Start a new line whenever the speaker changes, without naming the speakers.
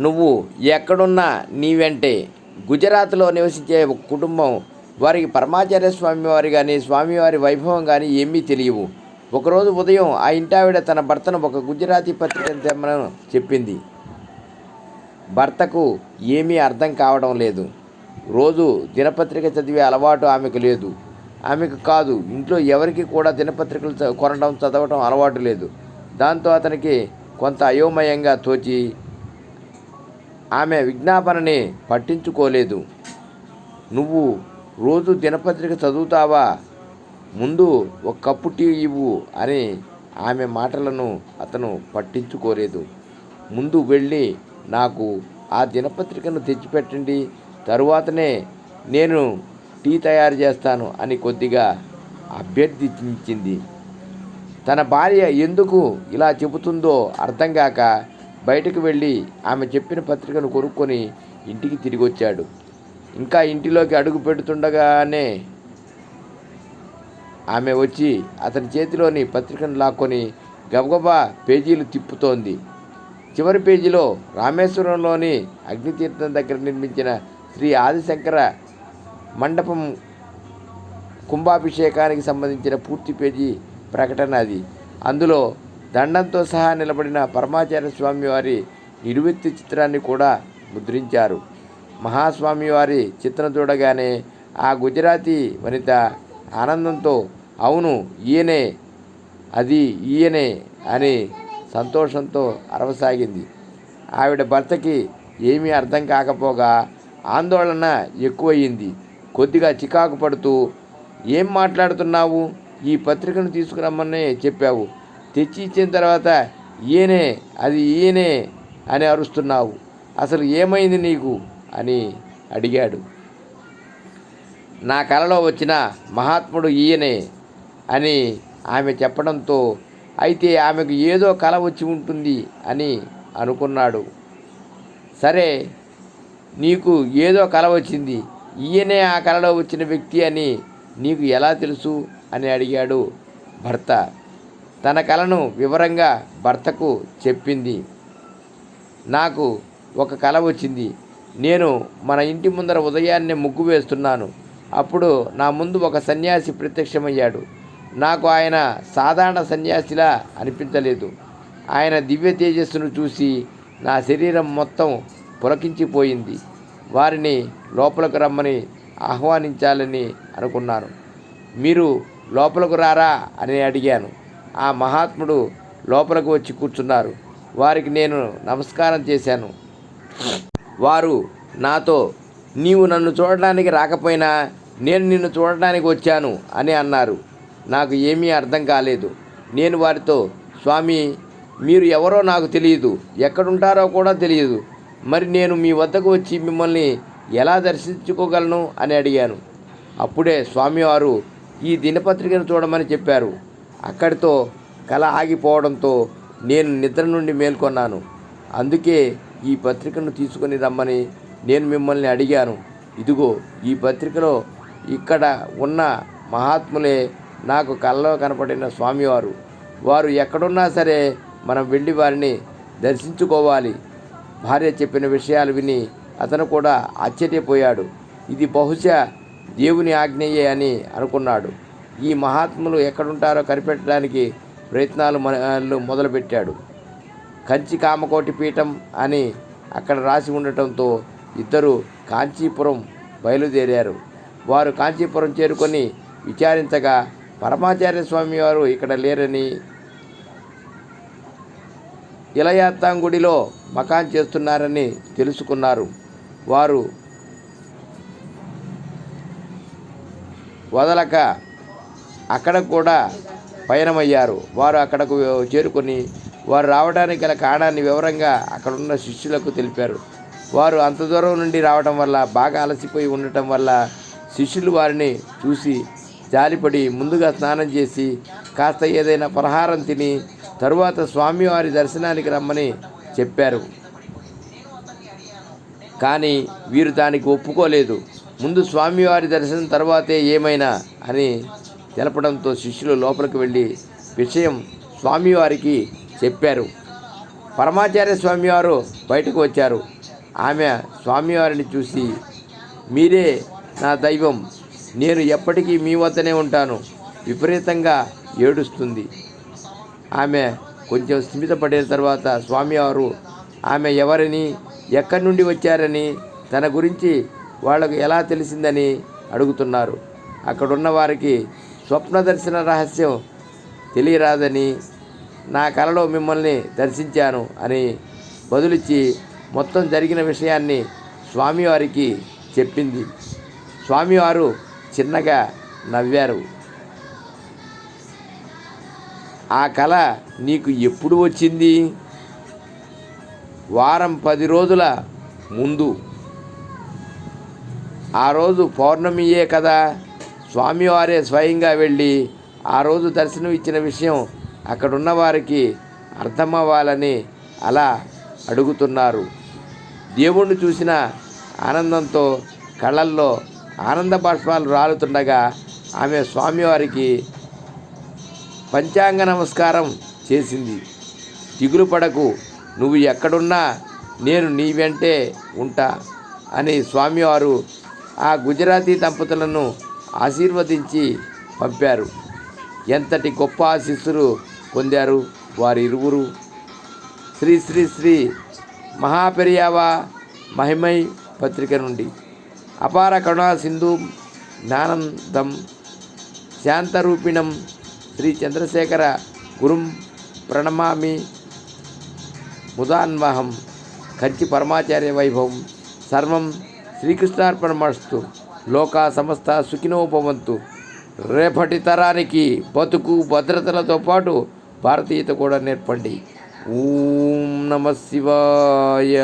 నువ్వు ఎక్కడున్నా నీ వెంటే గుజరాత్లో నివసించే ఒక కుటుంబం వారికి పరమాచార్య స్వామివారి కానీ స్వామివారి వైభవం కానీ ఏమీ తెలియవు. ఒకరోజు ఉదయం ఆ ఇంటావిడ తన భర్తను ఒక గుజరాతీ పత్రిక తెమ్మని చెప్పింది. భర్తకు ఏమీ అర్థం కావడం లేదు. రోజు దినపత్రిక చదివే అలవాటు ఆమెకు లేదు. ఆమెకు కాదు ఇంట్లో ఎవరికి కూడా దినపత్రికలు కొనడం చదవడం అలవాటు లేదు. దాంతో అతనికి కొంత అయోమయంగా తోచి ఆమె విజ్ఞాపనని పట్టించుకోలేదు. నువ్వు రోజు దినపత్రిక చదువుతావా? ముందు ఒక కప్పు టీ ఇవ్వు అని ఆమె మాటలను అతను పట్టించుకోలేదు. ముందు వెళ్ళి నాకు ఆ దినపత్రికను తెచ్చిపెట్టండి. తరువాతనే నేను టీ తయారు చేస్తాను అని కొద్దిగా అభ్యర్థించింది. తన భార్య ఎందుకు ఇలా చెబుతుందో అర్థం కాక బయటకు వెళ్ళి ఆమె చెప్పిన పత్రికను కొనుక్కొని ఇంటికి తిరిగి వచ్చాడు ఇంకా ఇంటిలోకి అడుగు పెడుతుండగానే ఆమె వచ్చి అతని చేతిలోని పత్రికను లాక్కొని గబగబా పేజీలు తిప్పుతోంది. చివరి పేజీలో రామేశ్వరంలోని అగ్నితీర్థం దగ్గర నిర్మించిన శ్రీ ఆదిశంకర మండపం కుంభాభిషేకానికి సంబంధించిన పూర్తి పేజీ ప్రకటన అది. అందులో దండంతో సహా నిలబడిన పరమాచార్య స్వామి వారి నిలువెత్తి చిత్రాన్ని కూడా ముద్రించారు. మహాస్వామి వారి చిత్రం చూడగానే ఆ గుజరాతీ వనిత ఆనందంతో అవును ఈయనే అది ఈయనే అని సంతోషంతో అరవసాగింది. ఆవిడ భర్తకి ఏమీ అర్థం కాకపోగా ఆందోళన ఎక్కువయింది కొద్దిగా చికాకు పడుతూ ఏం మాట్లాడుతున్నావు? ఈ పత్రికను తీసుకురమ్మని చెప్పావు. తెచ్చి ఇచ్చిన తర్వాత ఈయనే అది ఈయనే అని అరుస్తున్నావు. అసలు ఏమైంది నీకు? అని అడిగాడు. నా కలలో వచ్చిన మహాత్ముడు ఈయనే అని ఆమె చెప్పడంతో అయితే ఆమెకు ఏదో కల వచ్చి ఉంటుంది అని అనుకున్నాడు. సరే నీకు ఏదో కల వచ్చింది. ఈయనే ఆ కలలో వచ్చిన వ్యక్తి అని నీకు ఎలా తెలుసు? అని అడిగాడు భర్త. తన కలను వివరంగా భర్తకు చెప్పింది. నాకు ఒక కల వచ్చింది. నేను మన ఇంటి ముందర ఉదయాన్నే ముగ్గు వేస్తున్నాను. అప్పుడు నా ముందు ఒక సన్యాసి ప్రత్యక్షమయ్యాడు. నాకు ఆయన సాధారణ సన్యాసిలా అనిపించలేదు. ఆయన దివ్య తేజస్సును చూసి నా శరీరం మొత్తం పులకించిపోయింది. వారిని లోపలికి రమ్మని ఆహ్వానించాలని అనుకున్నాను. మీరు లోపలకు రారా అని అడిగాను. ఆ మహాత్ముడు లోపలికి వచ్చి కూర్చున్నారు. వారికి నేను నమస్కారం చేశాను. వారు నాతో నీవు నన్ను చూడడానికి రాకపోయినా నేను నిన్ను చూడడానికి వచ్చాను అని అన్నారు. నాకు ఏమీ అర్థం కాలేదు. నేను వారితో స్వామి మీరు ఎవరో నాకు తెలియదు. ఎక్కడుంటారో కూడా తెలియదు. మరి నేను మీ వద్దకు వచ్చి మిమ్మల్ని ఎలా దర్శించుకోగలను? అని అడిగాను. అప్పుడే స్వామివారు ఈ దినపత్రికను చూడమని చెప్పారు. అక్కడితో కల ఆగిపోవడంతో నేను నిద్ర నుండి మేల్కొన్నాను. అందుకే ఈ పత్రికను తీసుకొని రమ్మని నేను మిమ్మల్ని అడిగాను. ఇదిగో ఈ పత్రికలో ఇక్కడ ఉన్న మహాత్ములే నాకు కళ్ళలో కనపడిన స్వామివారు. వారు ఎక్కడున్నా సరే మనం వెళ్ళి వారిని దర్శించుకోవాలి. భార్య చెప్పిన విషయాలు విని అతను కూడా ఆశ్చర్యపోయాడు. ఇది బహుశా దేవుని ఆజ్ఞయే అని అనుకున్నాడు. ఈ మహాత్ములు ఎక్కడుంటారో కనిపెట్టడానికి ప్రయత్నాలు మొదలుపెట్టాడు. కంచి కామకోటి పీఠం అని అక్కడ రాసి ఉండటంతో ఇద్దరు కాంచీపురం బయలుదేరారు. వారు కాంచీపురం చేరుకొని విచారించగా పరమాచార్య స్వామి వారు ఇక్కడ లేరని ఇలయాత్తాంగుడిలో మకాన్ చేస్తున్నారని తెలుసుకున్నారు. వారు వదలక అక్కడ కూడా పయనమయ్యారు. వారు అక్కడకు చేరుకొని వారు రావడానికి గల కారణాన్ని వివరంగా అక్కడున్న శిష్యులకు తెలిపారు. వారు అంత దూరం నుండి రావడం వల్ల బాగా అలసిపోయి ఉండటం వల్ల శిష్యులు వారిని చూసి జాలిపడి ముందుగా స్నానం చేసి కాస్త ఏదైనా పలహారం తిని తరువాత స్వామివారి దర్శనానికి రమ్మని చెప్పారు. కానీ వీరు దానికి ఒప్పుకోలేదు. ముందు స్వామివారి దర్శనం తర్వాతే ఏమైనా అని తెలపడంతో శిష్యులు లోపలికి వెళ్ళి విషయం స్వామివారికి చెప్పారు. పరమాచార్య స్వామివారు బయటకు వచ్చారు. ఆమె స్వామివారిని చూసి మీరే నా దైవం. నేను ఎప్పటికీ మీ వద్దనే ఉంటాను. విపరీతంగా ఏడుస్తుంది. ఆమె కొంచెం స్థిమితపడిన తర్వాత స్వామివారు ఆమె ఎవరిని ఎక్కడి నుండి వచ్చారని తన గురించి వాళ్ళకు ఎలా తెలిసిందని అడుగుతున్నారు. అక్కడున్న వారికి స్వప్న దర్శన రహస్యం తెలియరాదని నా కలలో మిమ్మల్ని దర్శించాను అని బదులిచ్చి మొత్తం జరిగిన విషయాన్ని స్వామివారికి చెప్పింది. స్వామివారు చిన్నగా నవ్వారు. ఆ కళ నీకు ఎప్పుడు వచ్చింది? వారం పది రోజుల ముందు. ఆ రోజు పౌర్ణమియే కదా? స్వామివారే స్వయంగా వెళ్ళి ఆ రోజు దర్శనం ఇచ్చిన విషయం అక్కడున్న వారికి అర్థమవ్వాలని అలా అడుగుతున్నారు. దేవుణ్ణి చూసిన ఆనందంతో కళ్ళల్లో ఆనంద బాష్పాలు రాలుతుండగా ఆమె స్వామివారికి పంచాంగ నమస్కారం చేసింది. దిగులు పడకు నువ్వు ఎక్కడున్నా నేను నీ వెంటే ఉంటా అని స్వామివారు ఆ గుజరాతీ దంపతులను ఆశీర్వదించి పంపారు. ఎంతటి గొప్ప ఆశీస్సులు పొందారు వారి ఇరువురు శ్రీ శ్రీ శ్రీ మహాపెరియావా మహిమై పత్రిక నుండి. అపార కరుణా సింధు జ్ఞానందం. శాంతరూపిణం శ్రీ చంద్రశేఖర గురుం ప్రణమామి. ముదాన్వహం కంచి పరమాచార్య వైభవం. సర్వం శ్రీకృష్ణార్పణమస్తు. లోకా సమస్త సుఖినోపవంతు రేపటి తరానికి బతుకు భద్రతలతో పాటు భారతీయత కూడా నేర్పండి. ఓం నమ శివాయ.